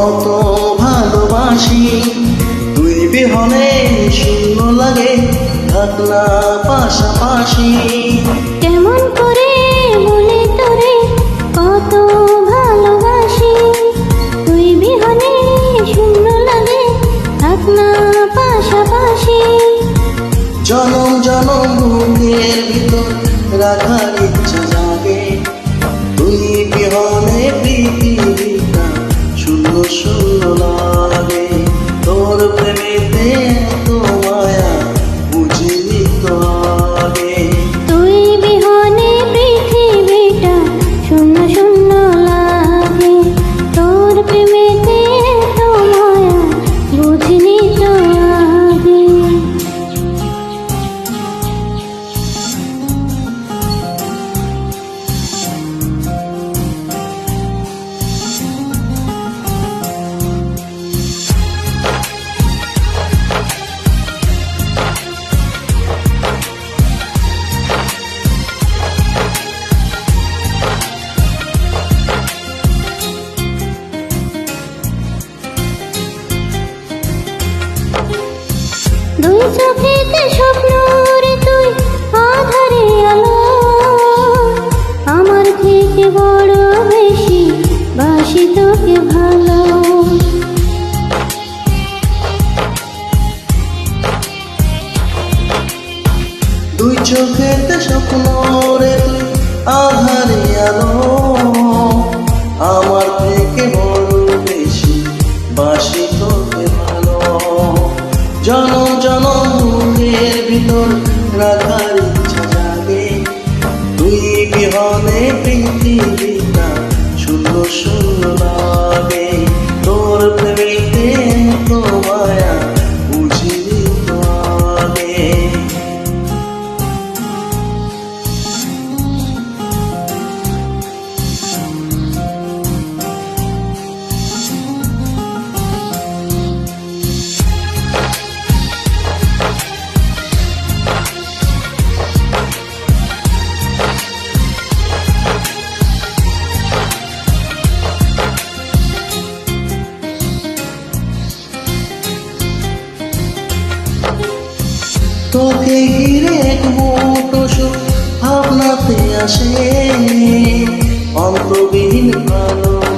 কত ভালোবাসি। তুই বিহনে শূন্য লাগে থাক না পাশাপাশি। কেমন করে বলে তোরে কত ভালোবাসি। তুই বিহনে শূন্য লাগে থাক না পাশাপাশি। জনম জনম বুকের ভিতর রাখার ইচ্ছা জাগে। তুই বিহনে পৃথিবীটা দুই চোখেতে স্বপ্ন রে তুই, আধারে আমার থেকে বড় বেশি বাসি তোকে ভালো। দুই চোখেতে স্বপ্ন রে জনম জনম মুখের ভিতর রাখার ইচ্ছা জাগে। তুই বিহনে পৃথিবীটা শূন্য শূন্য লাগে তোকে ঘিরে এক মোটো সুখ ভাবনাতে আসে। অন্তবিহীন ভালো